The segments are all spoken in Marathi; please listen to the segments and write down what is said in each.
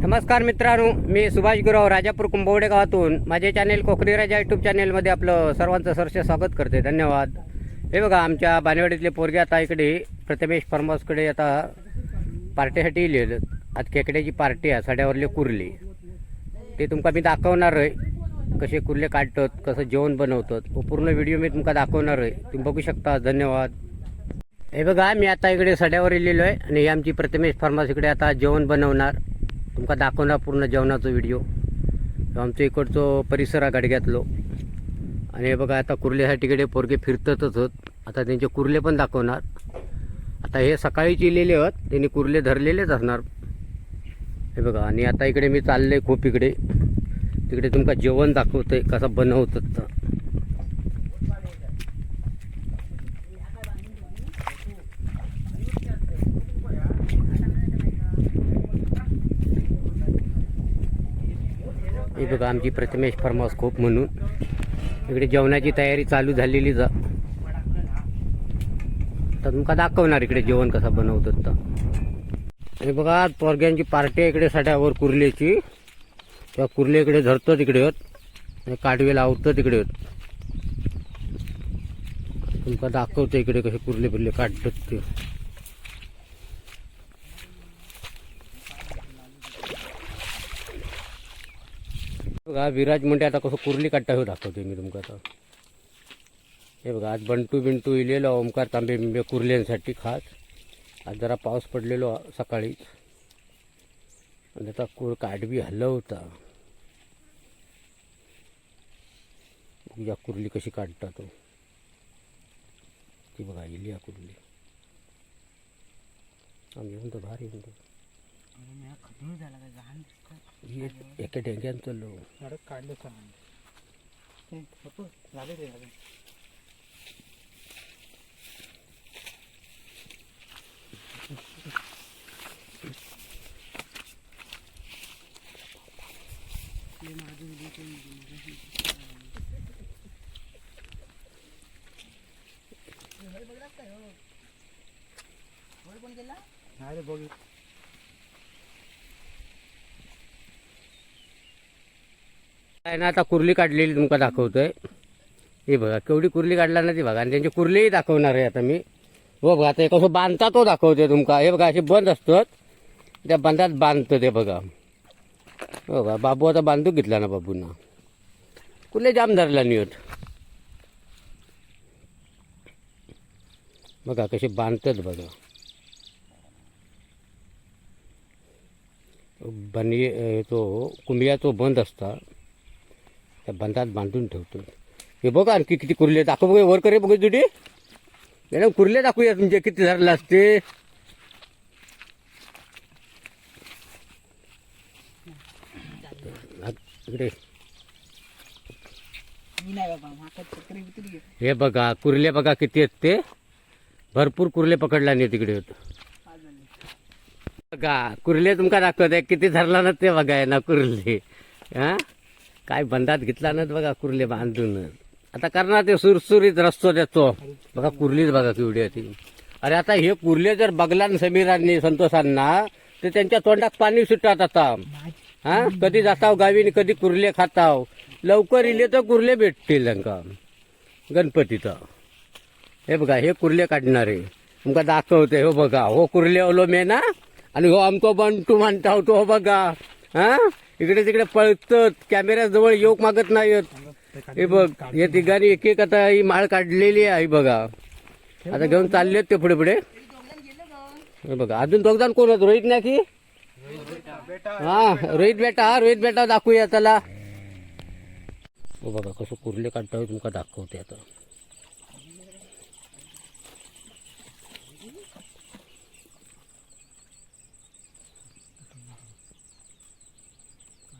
नमस्कार मित्रांनो मी सुभाष गुराव राजापूर कुंभवडे गावातून. माझे चॅनेल कोकणी राजा यूट्यूब चॅनेलमध्ये आपलं सर्वांचं सरसे स्वागत करते. धन्यवाद. हे बघा आमच्या बानेवाडीतले पोरगे आता इकडे प्रथमेश फार्महाऊसकडे आता पार्टीसाठी लिहिलं आज खेकड्याची पार्टी आहे सड्यावरले कुर्ले. ते तुमका मी दाखवणार आहे कसे कुर्ले काढतात कसं जेवण बनवतात. व पूर्ण व्हिडिओ मी तुमका दाखवणार आहे. तुम्ही बघू शकता. धन्यवाद. हे बघा मी आता इकडे सड्यावर इलेलो आहे आणि ही आमची प्रथमेश फार्मास इकडे आता जेवण बनवणार. तुमका दाखवणार पूर्ण जेवणाचा व्हिडिओ आमचं इकडचो परिसर आहे गाडग्यातलो आणि हे बघा आता कुर्ल्यासाठी इकडे पोरगे फिरतच होत. आता त्यांचे कुर्ले पण दाखवणार. आता हे सकाळीच इलेले आहेत त्यांनी कुर्ले धरलेलेच असणार. हे बघा आणि आता इकडे मी चालले खूप इकडे. तिकडे तुमका जेवण दाखवतंय कसं बनवतात. तर आमची प्रथमेश फार्महाऊस खूप म्हणून. इकडे जेवणाची तयारी चालू झालेली जा. तर तुमका दाखवणार इकडे जेवण कसं बनवतात तर. आणि बघा पोरग्यांची पार्टी इकडे सड्यावर कुर्लेची. त्या कुर्ले इकडे धरतो तिकडे होत आणि काढवे लावतो तिकडे होत तुमका दाखवतो इकडे कसे कुर्ले बिरले काढतात ते. बघा विराज म्हणते आता कसं कुर्ली काढता हो दाखवते मी तुमका आता. हे बघा आज बंटू बिंटू इलेलो ओमकार तांबे बिंबे कुर्ल्यांसाठी खास. आज जरा पाऊस पडलेलो सकाळीच आणि आता कुर काडबी होता. या कुर्ली कशी काढता तो. ती बघा इली या कुर्ली. आम्ही म्हणतो भारी म्हणतो. ही एक- एका ढेंग्यान चाललो काढलं झाले ते झाले नाही रे बघ काय ना आता कुर्ली काढलेली तुमका दाखवतोय. हे बघा केवढी कुर्ली काढला ना ती बघा आणि त्यांची कुर्लीही दाखवणार आहे आता मी. हो बघा आता कसं बांधता तो दाखवतोय तुमका. हे बघा असे बंद असतात. त्या बंधात बांधतं ते बघा. हो बघा बाबू आता बांधूक घेतला ना बाबूंना. कुर्ले जाम धरला नियत बघा कसे बांधतात बघा. बनी तो कुंबिया तो बंद असता. त्या बंधात बांधून ठेवतो. हे बघा आणखी किती कुर्ले दाखव बघा वर करे बघा तुझी मॅडम कुर्ले दाखवूया तुमचे किती धरला असते इकडे. हे बघा कुर्ले बघा किती आहेत ते. भरपूर कुर्ले पकडला नाही तिकडे होत. बघा कुर्ले तुमका दाखवत आहे किती धरला ना ते बघा ना कुर्ले. हा? काय बंदात घेतला ना बघा कुर्ले बांधून. आता करणार ते सुरसुरीत रस्तो देतो. बघा कुर्लीच बघा केवढी होती ती. अरे आता हे कुर्ले जर बघला ना समीरांनी संतोषांना तर त्यांच्या तोंडात पाणी सुटतात आता. हा? कधी जाताव गावी आणि कधी कुर्ले खाताव. लवकर इले तर कुर्ले भेटतील त्यांका गणपतीचं. हे बघा हे कुर्ले काढणारे. तुमका दाखवते हो बघा. हो कुर्ले ओलो मेना आणि हो आमको बंटू म्हणता होतो हो बघा. हा? इकडे तिकडे पळतात कॅमेऱ्याजवळ येऊ मागत नाहीत हे बघ या तिघांनी एक एक आता ही माळ काढलेली आहे बघा. आता घेऊन चालले ते पुढे पुढे हे बघा अजून दोघजण कोण होत रोहित ना की? हा रोहित बेटा हा रोहित बेटा दाखवूया त्याला हो बघा कसं कुर्ले काढता तुमका दाखवते आता.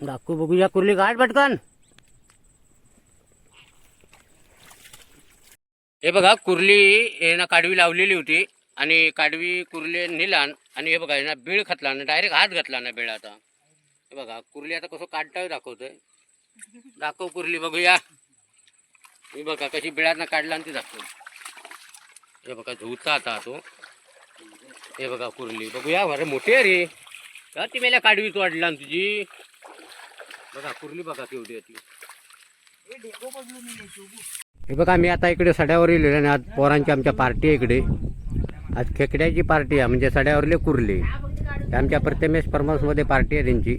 दाखवू बघूया कुर्ली गाठ पटकन. हे बघा कुर्ली यांना काढवी लावलेली होती आणि काढवी कुर्ली नेलान आणि हे बघा यांना बीळ खातला ना डायरेक्ट हात घातला ना बीळ आता. हे बघा कुर्ली आता कसं काढता दाखवतोय. दाखव कुर्ली बघूया. हे बघा कशी बिळात काढला आणि ती दाखव. हे बघा झुचा आता तो. हे बघा कुर्ली बघूया अरे मोठी अरे रे. ती मेल्या काडवीत वाढला ना तुझी. बघा कुर्ली बघा केवढी आहे ती. हे बघा मी आता इकडे सड्यावर येलो आणि आज पोरांची आमच्या पार्टी आहे इकडे. आज खेकड्याची पार्टी आहे म्हणजे सड्यावरले कुर्ले. आमच्या प्रथमेश परमासमध्ये पार्टी आहे त्यांची.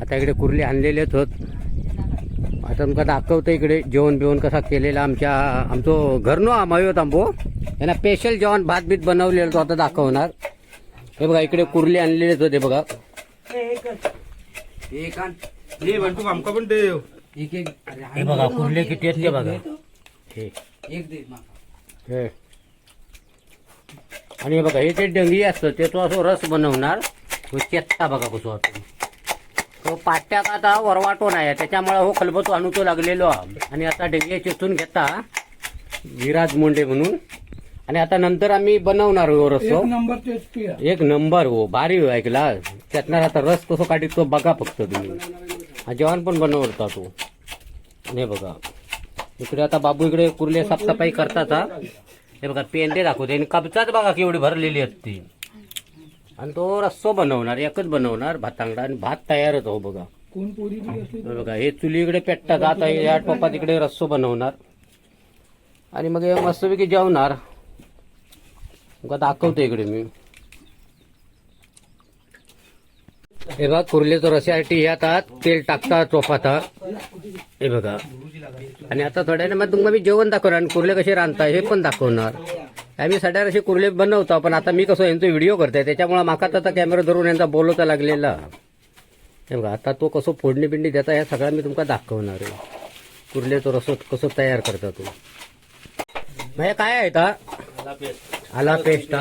आता इकडे कुर्ले आणलेलेच होत. आता तुमका दाखवतो इकडे जेवण बिवण कसा केलेला आमच्या आमचं घर नो मयो तांबो. यांना स्पेशल जेवण भात बीत बनवलेलं तो आता दाखवणार. हे बघा इकडे कुर्ले आणलेलेच होते बघा. एक आण ये बंटू आमका पण देव एक एक अरे हे बघा कुर्ले किती आहेत ते बघा. हे. एक दे हे. आणि हे बघा हे जे डंगी असतं ते तो असं रस बनवणार. तो चेत्ता बघा कसं होतो तो पाट्यात आता वरवाटो नाही त्याच्यामुळे हो खलबतो आणूतो लागलेलो. हा. आणि आता डंगी चिचून घेता. विराज मुंडे म्हणून. आणि आता नंतर आम्ही बनवणार हो रस्सो नंबर टेस्टी एक नंबर हो. भारी हो ऐकला. त्यातनं आता रस कसं काढी तो बघा फक्त तुम्ही. हा जेवण पण बनवता तो. हे बघा. इकडे आता बाबू इकडे कुर्ले साफसफाई करतात हा. हे बघा पेंडे दाखवते. आणि कपचाच बघा केवढी भरलेली आहेत ती. आणि तो रस्सो बनवणार एकच बनवणार भातांगडा आणि भात तयारच हो बघा. बघा हे चुली इकडे पेटतात आता आठ पप्पा तिकडे रस्सो बनवणार. आणि मग मस्तपैकी जेवणार. दाखवतो इकडे मी. हे बघा कुर्लेचं रस्यासाठी हे आता तेल टाकता चोपात हे बघा. आणि आता थोड्याने मग तुम्हाला मी जेवण दाखवणार आणि कुर्ले कसे रांधता हे पण दाखवणार. आम्ही सड्यार असे कुर्ले बनवतो पण आता मी कसं यांचा व्हिडिओ करतोय त्याच्यामुळे माका आता कॅमेरा धरून यांचा बोलवता लागलेला. हे बघा आता तो कसं फोडणी बिंडी देता ह्या सगळ्या मी तुमका दाखवणार आहे. कुर्लेचं रसो कसं तयार करता तू म्हणजे काय आहे ता आला पेस्ट.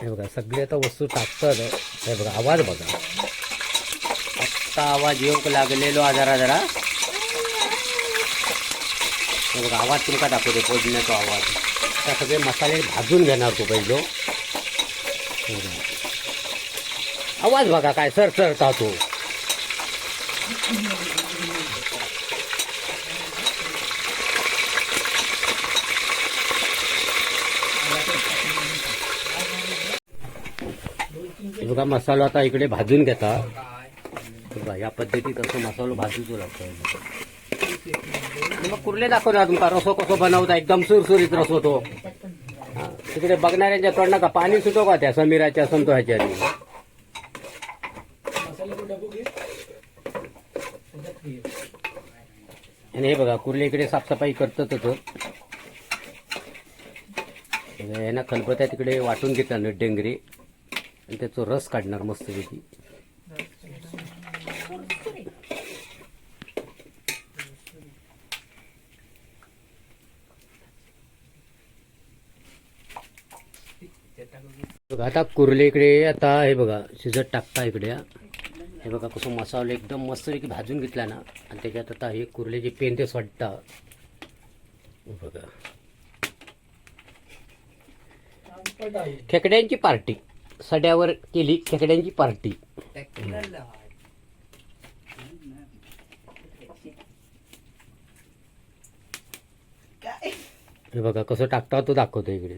हे बघा सगळे आता वस्तू टाकतात हे बघा आवाज बघा. आत्ता आवाज येऊक लागलेलो आजारा जरा. हे बघा आवाज तुमका दाखवतो फोडण्याचा आवाज. आता सगळे मसाले भाजून घेणार तो पहिलो. आवाज बघा काय सर सर तो बघा मसाला आता इकडे भाजून घेता. बघा या पद्धतीत असं मसालो भाजूचो लागतो. मग कुर्ले दाखवणार तुमका रसो कसो बनवता एकदम सुरसुरीत रसो तो. तिकडे बघणाऱ्यांच्या तोंडा पाणी सुटो का त्या समीराच्या संतोषाच्या आणि हे बघा कुर्ले इकडे साफसफाई करतातच यांना खलबत्या तिकडे वाटून घेतला डेंगरी. आणि त्याचा रस काढणार मस्तपैकी बघा आता कुर्ले इकडे आता हे बघा शिजत टाकता इकडे हे. बघा कसं मसाला एकदम मस्तपैकी भाजून घेतला ना. आणि त्याच्यात आता हे कुर्लेचे ते सोडता. बघा. खेकड्यांची पार्टी. सड्यावर केली खेकड्यांची पार्टी. हे बघा कसं टाकता तो दाखवतो इकडे.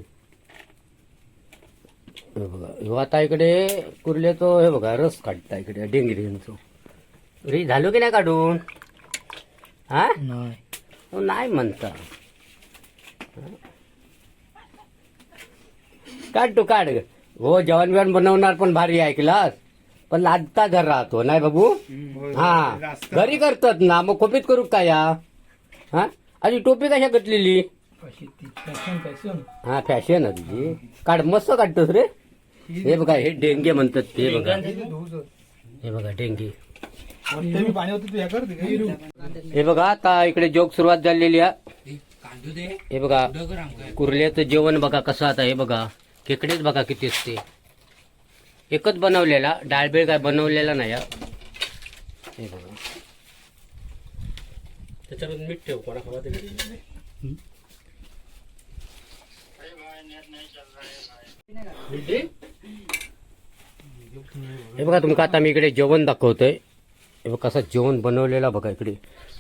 हे बघा ह्यो आता इकडे कुर्ले तो हे बघा रस काढता इकडे डेंगरींचो. रे झालो की नाही काढून? हा? नाही. हो, नाही म्हणता. काढ तू काढ हो जेवण बिवण बनवणार पण भारी ऐकलास पण लादता जर राहतो नाही बाबू? हा. घरी करतात ना मग खोपीत करू काय या? हा? आणि टोपी कशा कटलेली? हा फॅशन आहे तुझी. काढ मस्त काढतोस रे. हे बघा हे डेंगे म्हणतात ते बघा. हे बघा डेंगे. हे. हे बघा आता इकडे जोग सुरुवात झालेली आहे. हे बघा कुर्ल्याचं जेवण बघा कसं आता हे बघा. खेकडेच बघा किती असते. एकच बनवलेला डाळबेळ काय बनवलेला नाही हे. बघा. त्याच्यावर मीठ ठेव कोणा खवा हे बघा तुमका आता मी इकडे जेवण दाखवतोय. हे बघा कसं जेवण बनवलेला बघा इकडे.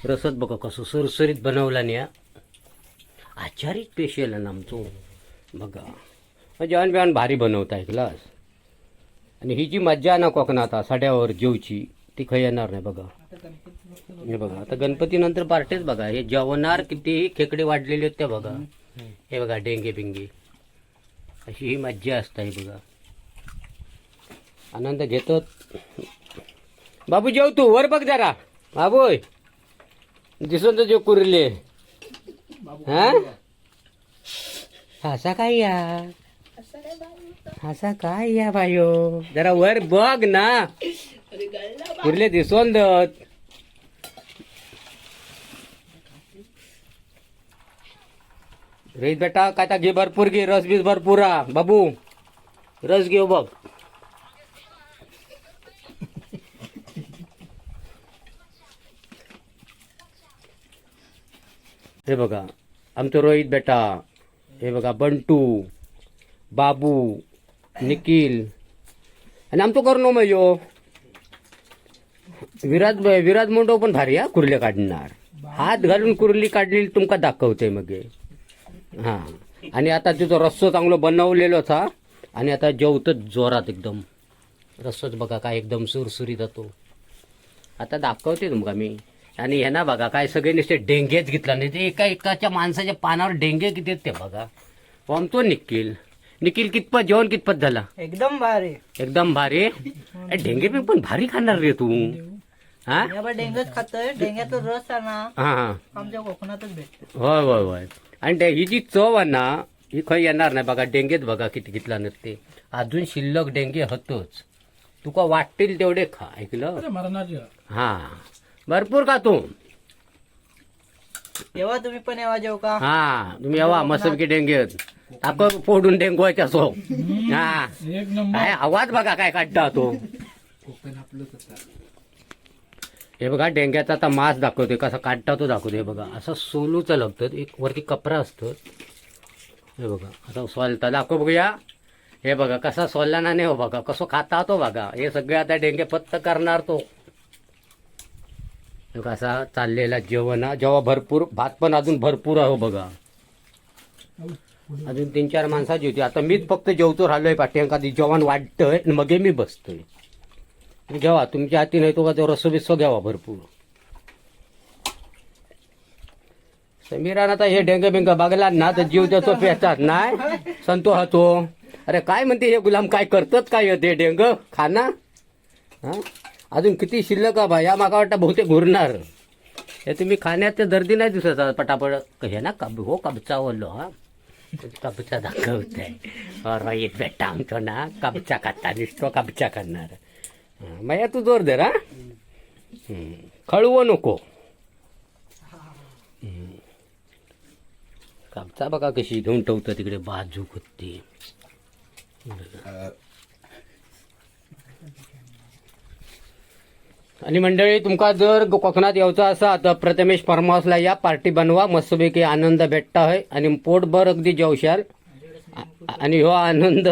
रसच बघा कसं सुरसुरीत बनवला नाही हा. आचारी स्पेशल आहे ना आमचं. बघा. जेवण बिवण भारी बनवता ऐकलास आणि ही जी मज्जा आहे ना कोकणात साड्यावर जेवची ती खय येणार नाही बघा. हे बघा आता गणपती नंतर पार्टीच बघा हे जेवणार किती खेकडे वाढलेले आहेत त्या बघा. हे बघा डेंगे बिंगे. अशी ही मज्जा असते ही बघा. आनंद घेतो बाबू जेव तू वर बघ जरा. बाबूय दिसून तर जेव कुरले. हा? असा काय या? असा काय या बायो? जरा वर बघ ना. कुर्ले दिसून दत रेत बेटा काय ता घे भरपूर घे रस बीस भरपूर हा. बाबू रस घेऊ बघ. हे बघा आमचं रोहित बेटा हे बघा बंटू. बाबू निखिल आणि आमचं करणं मग यो विराज विराज मोंडो पण भारी हा कुर्ले काढणार हात घालून कुर्ली काढलेली तुमका दाखवते मग हा आणि आता तिथं रस्सो चांगलो बनवलेलोच हा आणि आता जेवतच जोरात एकदम रस्सोच बघा काय एकदम सुरसुरी जातो आता दाखवते तुमका मी आणि हे ना बघा काय सगळे नुसते डेंगेच घेतला नाही ते एका एकाच्या माणसाच्या पानावर डेंगे किती ते बघा तो निखिल निखिल कितपत जेवण कितपत झाला? एकदम भारी. एकदम भारी? ए, डेंगे पण पण भारी खाणार रे तू. हा? डेंगच खातोय. डेंग्याचा रस आहे ना हा हा. आमच्या कोकणातच भेटतो. होय होय होय. आणि ते- ही जी चव आहे ना ही खय येणार नाही बघा. डेंगेत बघा किती घेतला नसते अजून शिल्लक डेंगे होतोच. तुका वाटतील तेवढे खा ऐकलं? हा. भरपूर का तू. तेव्हा तुम्ही पण येवा जेव का हा तुम्ही यावा मस्तपैकी डेंगे आहेत. आपण फोडून डेंगवायचा सो? हा। काय आवाज बघा काय काढता तो. हे बघा डेंग्याचा आता मास दाखवतोय कसा काढता तो दाखवतोय. बघा असं सोलूचं लागतं एक वरती कपरा असतं. हे बघा आता सोलता दाखव बघूया. हे बघा कसा सोलला ना नाही हो बघा कसं खाता तो बघा. हे सगळे आता डेंगे पत्त करणार तो. बघा, असा चाललेला जेवण. जेव्हा भरपूर भात पण अजून भरपूर आहे हो बघा. अजून तीन चार माणसाची होती. आता मीच फक्त जेवतो राहिलोय पाठींका ती जेवण वाटतंय आणि मगे मी बसतोय. घ्यावा तुमच्या हाती नाही तो का तो रस्सो बिस्सो घ्यावा भरपूर. समीरान आता हे डेंग बिंग बघला ना तर जीव त्याचो पेचात नाही. संतो हातो अरे काय म्हणते हे गुलाम? काय करतात काय ते डेंग खाना? हा? अजून किती शिल्लक आहे बा या माका वाटतं बहुतेक घुरणार हे तुम्ही खाण्यात दर्दी नाही दिसत पटापट. हे ना कब हो कबचा बोललो हा. कबचा दाखवत. आहे रोहित बेटा आमचो ना कबचा खाता दिसतो कबचा करणार. हा, मया तू जोर दे हा हम्म. खळवू नको. कबचा बघा कशी घेऊन ठेवतं तिकडे बाजू होती आणि मंडळी तुमका जर कोकणात यायचं असा तर प्रथमेश फार्म हाऊसला या पार्टी बनवा. मस्तपैकी आनंद भेटता हय. आणि पोटभर अगदी जेवशाल. आणि हो आनंद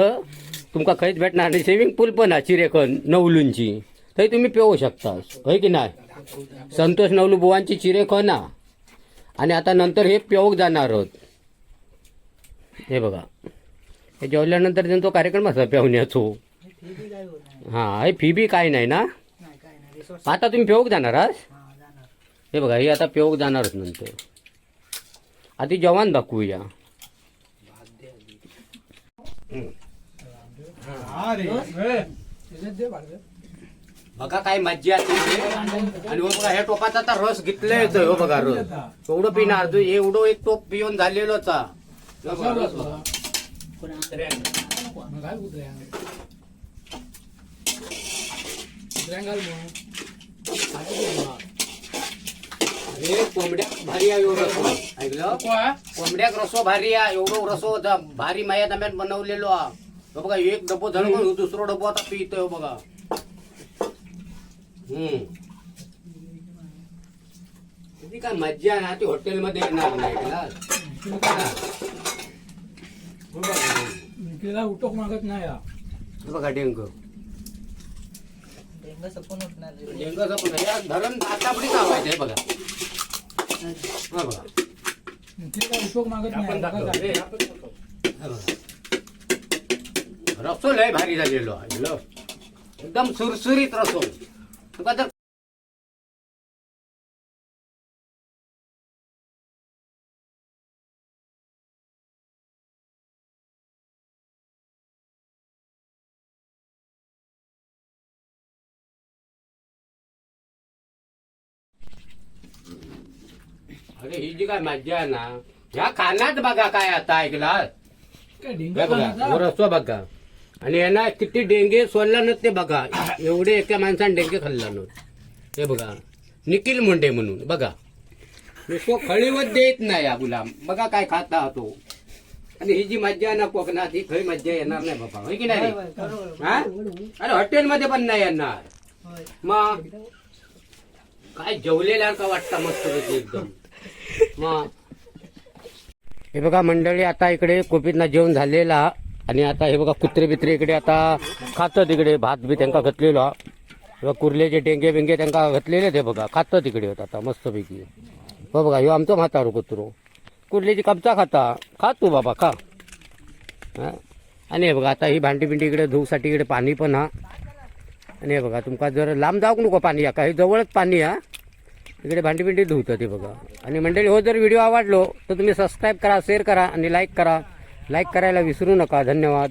तुमका खैच भेटणार आणि स्विमिंग पूल पण आहे चिरेखन नवलूंची. थंय तुम्ही पेवू शकता. होय की नाही? संतोष नवलू बुवांची चिरेखन आणि आता नंतर हे पेवूक जाणार आहोत हे बघा. हे जेवल्यानंतर त्यांचा कार्यक्रम असा पेवण्याचो हां हे फी बी काय नाही ना नाही काय नाही रिसोर्स आता तुम्ही पेऊक जाणार आज हा जाणार. हे बघा हे आता पेऊक जाणारच नंतर. आधी जवान दाखवूया. हा. बघा काय मज्जा येते आणि हो बघा ह्या टोपाचा आता रस घेतला हो बघा रस. एवढं पिणार तू. एवढं एक टोप पिऊन झालेलोच. हा. हो बघा, रस बघा. अरे कोंबड्या भारी आहे एवढं रसो. ऐकलं कोंबड्याक रसो भारी आहे एवढं रसो भारी माया दम्यात बनवलेलो हा हो बघा एक डबो म्हणून दुसरं डबो आता पितोय हो बघा हम्म किती काय मज्जा आहे ना ती हॉटेलमध्ये येणार नाही ऐकलं? हा. उठोक मागत नाही हा. हे बघा डेंग डेंग सपून उठणार रे. डेंगचं पण आहे. या धरण आतापडी आहे बघा हा बघा विक्रीला उठोक मागत नाही बघा हे जाते. बघा. रसो लय भारी झालेलो आहे? एकदम सुरसुरीत रसो तुका जर काय मज्जा आहे ना ह्या खाण्यात बघा काय आता ऐकला हे बघा आणि यांना किती डेंगे सोडला न ते बघा. एवढे एका माणसाने डेंगे खाल्ला न हे बघा. निखिल मुंडे म्हणून बघा. नुसतो खळीवत देत नाही हा गुलाम. बघा काय खाता तो. आणि ही जी मज्जा आहे ना कोकणात ही खरी मज्जा येणार नाही बाबा. होय की नाही. हा? अरे हॉटेलमध्ये पण नाही येणार. मग? काय जेवलेल्यासारखं वाटतं मस्त एकदम? हे बघा मंडळी आता इकडे कोपीतनं जेवण झालेला आणि आता हे बघा कुत्रे बित्रे इकडे आता खातं तिकडे भात बी त्यांका घातलेलो हा. बघा कुर्लेचे डेंगे बिंगे त्यांना घातलेले ते बघा खातं तिकडे होत आता मस्तपैकी. हो बघा ह्यो आमचो म्हातारो कुत्रो. कुर्लेची कपचा खाता. खा तू बाबा खा. आणि हे बघा आता ही भांडी बिंडी इकडे धुवसाठी इकडे पाणी पण हा. आणि हे बघा तुमका जर लांब जाऊक नको पाणी या हे जवळच पाणी हा इकडे भांडी बिंडी धुवतं ते बघा. आणि मंडळी हो जर व्हिडिओ आवडलो तर तुम्ही सबस्क्राईब करा शेअर करा आणि लाईक करा. लाईक करायला विसरू नका. धन्यवाद.